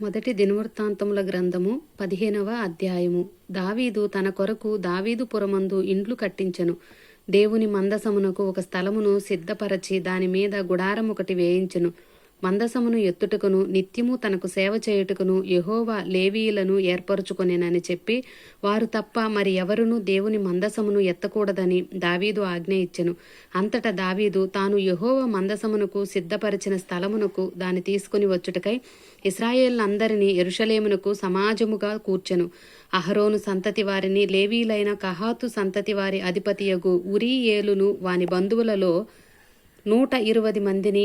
మొదటి దినవృత్తాంతముల గ్రంథము పదిహేనవ అధ్యాయము. దావీదు తన కొరకు దావీదు పురమందు ఇండ్లు కట్టించెను. దేవుని మందసమునకు ఒక స్థలమును సిద్ధపరచి దాని మీద గుడారం ఒకటి వేయించెను. మందసమును ఎత్తుటకును నిత్యము తనకు సేవ చేయుటకును యహోవా లేవీయులను ఏర్పరచుకొనేనని చెప్పి వారు తప్ప మరి ఎవరునూ దేవుని మందసమును ఎత్తకూడదని దావీదు ఆజ్ఞ ఇచ్చెను. అంతటా దావీదు తాను యహోవ మందసమునకు సిద్ధపరిచిన స్థలమునకు దాన్ని తీసుకుని వచ్చుటకై ఇస్రాయేళ్ళందరినీ ఎరుషలేమునకు సమాజముగా కూర్చెను. అహరోను సంతతి వారిని లేవీలైన కహాతు సంతతి వారి అధిపతియగు ఏలును వాని బంధువులలో నూట ఇరవై మందిని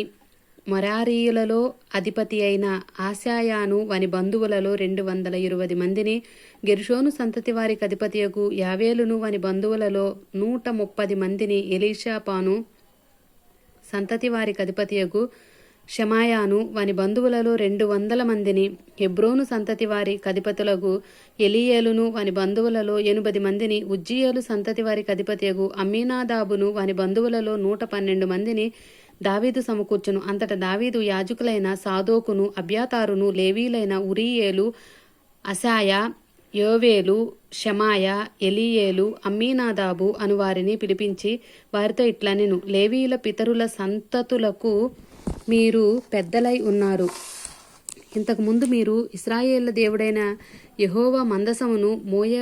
మొరారీయులలో అధిపతి అయిన ఆశాయాను వాని బంధువులలో రెండు వందల ఇరవై మందిని గెరుషోను సంతతి వారికి అధిపతియకు యావేలును వాని బంధువులలో నూట ముప్పది మందిని ఎలీషాపాను సంతతి వారికి అధిపతియకు షమాయాను వాని బంధువులలో రెండు వందల మందిని హెబ్రోను సంతతి వారి కధిపతులకు ఎలియేలును వాని బంధువులలో ఎనుబది మందిని ఉజ్జియేలు సంతతి వారి అధిపతియగు అమీనాదాబును వాని బంధువులలో నూట పన్నెండు మందిని దావీదు సమకూర్చును. అంతట దావీదు యాజకులైన సాదోకును అభ్యాతారును లేవీలైన ఉరియేలు అసాయ యోవేలు షమాయ ఎలియేలు అమ్మీనాదాబు అను వారిని పిలిపించి వారితో ఇట్లనెను లేవీల పితరుల సంతతులకు మీరు పెద్దలై ఉన్నారు. ఇంతకుముందు మీరు ఇస్రాయేళ్ళ దేవుడైన యహోవా మందసమును మోయ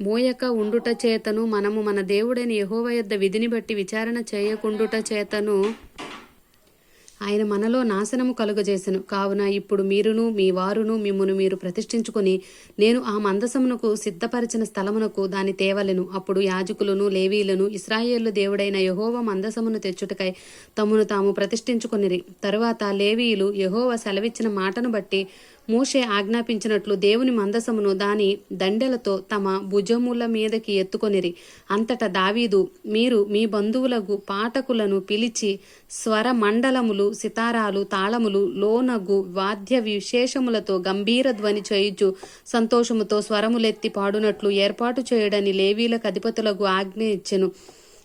మోయక ఉండుట చేతను మనము మన దేవుడైన యహోవ యొద్ద విధిని బట్టి విచారణ చేయకుండుట చేతను ఆయన మనలో నాశనము కలుగజేసెను. కావున ఇప్పుడు మీరును మీ వారును మిమ్మును మీరు ప్రతిష్ఠించుకుని నేను ఆ మందసమునకు సిద్ధపరిచిన స్థలమునకు దాని తేవలెను. అప్పుడు యాజకులను లేవీలను ఇస్రాయేలు దేవుడైన యహోవ మందసమును తెచ్చుటకై తమను తాము ప్రతిష్ఠించుకొనిరి. తరువాత లేవీయులు యహోవ సెలవిచ్చిన మాటను బట్టి మోషే ఆజ్ఞాపించినట్లు దేవుని మందసమును దాని దండెలతో తమ భుజముల మీదకి ఎత్తుకొనిరి. అంతటా దావీదు మీరు మీ బంధువులకు పాఠకులను పిలిచి స్వర మండలములు సితారాలు తాళములు లోనగు వాద్య విశేషములతో గంభీర ధ్వని చేయుచు సంతోషముతో స్వరములెత్తి పాడునట్లు ఏర్పాటు చేయడని లేవీలకు అధిపతులకు ఆజ్ఞ ఇచ్చెను.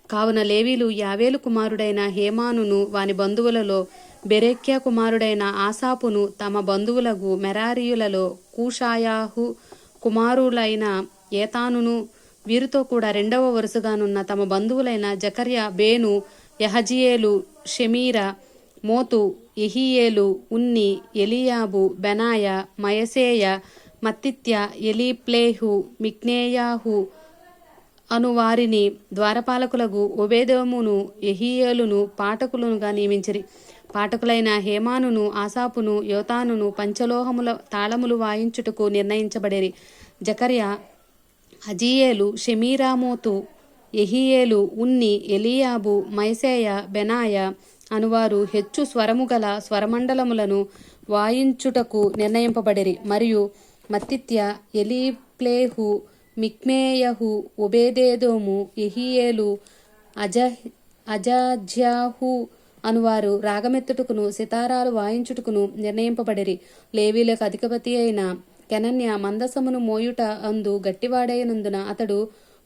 కావున లేవీలు యావేలు కుమారుడైన హేమానును వాని బంధువులలో బెరెక్యా కుమారుడైన ఆసాపును తమ బంధువులకు మెరారియులలో కూషాయాహు కుమారులైన ఏతానును వీరితో కూడా రెండవ వరుసగానున్న తమ బంధువులైన జకర్య బేను యహజియేలు షమీరా మోతు ఎహియేలు ఉన్ని ఎలియాబు బెనాయ మయసేయ మత్తిత్య ఎలీప్లేహు మిక్నేయాహు అను వారిని ద్వారపాలకులకు ఒబేదోమును ఎహియేలును పాఠకులుగా నియమించిరి. పాఠకులైన హేమానును ఆసాపును యోతానును పంచలోహముల తాళములు వాయించుటకు నిర్ణయించబడిరి. జకర్య అజీయేలు షమీరామోతు ఎహియేలు ఉన్ని ఎలియాబు మైసేయ బెనాయ అనువారు హెచ్చు స్వరము గల స్వరమండలములను వాయించుటకు నిర్ణయింపబడిరి. మరియు మత్తిత్య ఎలీప్లేహు మిక్మేయహు ఒబేదేదోము ఎహియేలు అజ అజాజ్యాహు అనువారు రాగమెత్తుటకును సితారాలు వాయించుటకును నిర్ణయింపబడిరి. లేవీలకు అధికపతి అయిన కెనన్య మందసమును మోయుట అందు గట్టివాడైనందున అతడు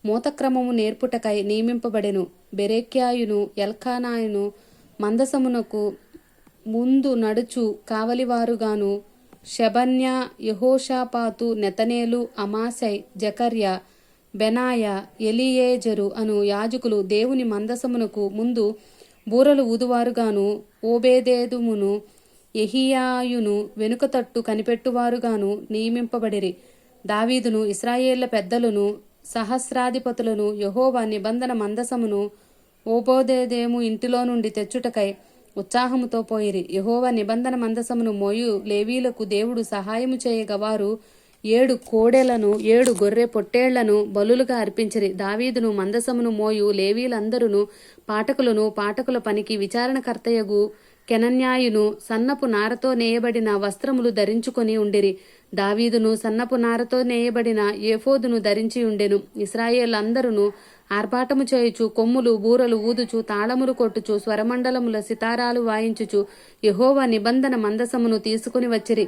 మూతక్రమము నేర్పుటకై నియమింపబడెను. బెరేక్యాయును ఎల్కానాయును మందసమునకు ముందు నడుచు కావలివారుగాను శబన్య యహోషాపాతు నెతనేలు అమాసై జకర్య బెనాయ ఎలియేజరు అను యాజకులు దేవుని మందసమునకు ముందు బూరలు ఊదువారుగాను ఓబేదేదుమును ఎహియాయును వెనుక తట్టు కనిపెట్టువారుగాను నియమింపబడిరి. దావీదును ఇస్రాయేళ్ళ పెద్దలను సహస్రాధిపతులను యహోవా నిబంధన మందసమును ఓబోదేదేము ఇంటిలో నుండి తెచ్చుటకై ఉత్సాహముతో పోయిరి. యహోవా నిబంధన మందసమును మోయు లేవీలకు దేవుడు సహాయము చేయగవారు వారు ఏడు కోడెలను ఏడు గొర్రె పొట్టేళ్ళను బలులుగా అర్పించిరి. దావీదును మందసమును మోయు లేవీలందరును పాఠకులను పాఠకుల పనికి విచారణకర్తయగు కెనన్యాయును సన్నపు నారతో నేయబడిన వస్త్రములు ధరించుకొని ఉండిరి. దావీదును సన్నపు నారతో నేయబడిన ఏఫోదును ధరించి ఉండెను. ఇస్రాయేల్ అందరును ఆర్భాటము చేయుచు కొమ్ములు బూరలు ఊదుచు తాళములు కొట్టుచు స్వరమండలముల సితారాలు వాయించుచు యహోవా నిబంధన మందసమును తీసుకుని వచ్చిరి.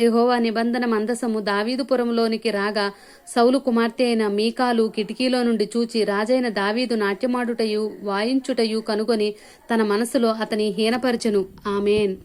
యహోవా నిబంధన మందసము దావీదుపురంలోనికి రాగా సౌలు కుమార్తె అయిన మీకాలు కిటికీలో నుండి చూచి రాజైన దావీదు నాట్యమాడుటయు వాయించుటయు కనుగొని తన మనసులో అతని హీనపరచెను. ఆమెన్.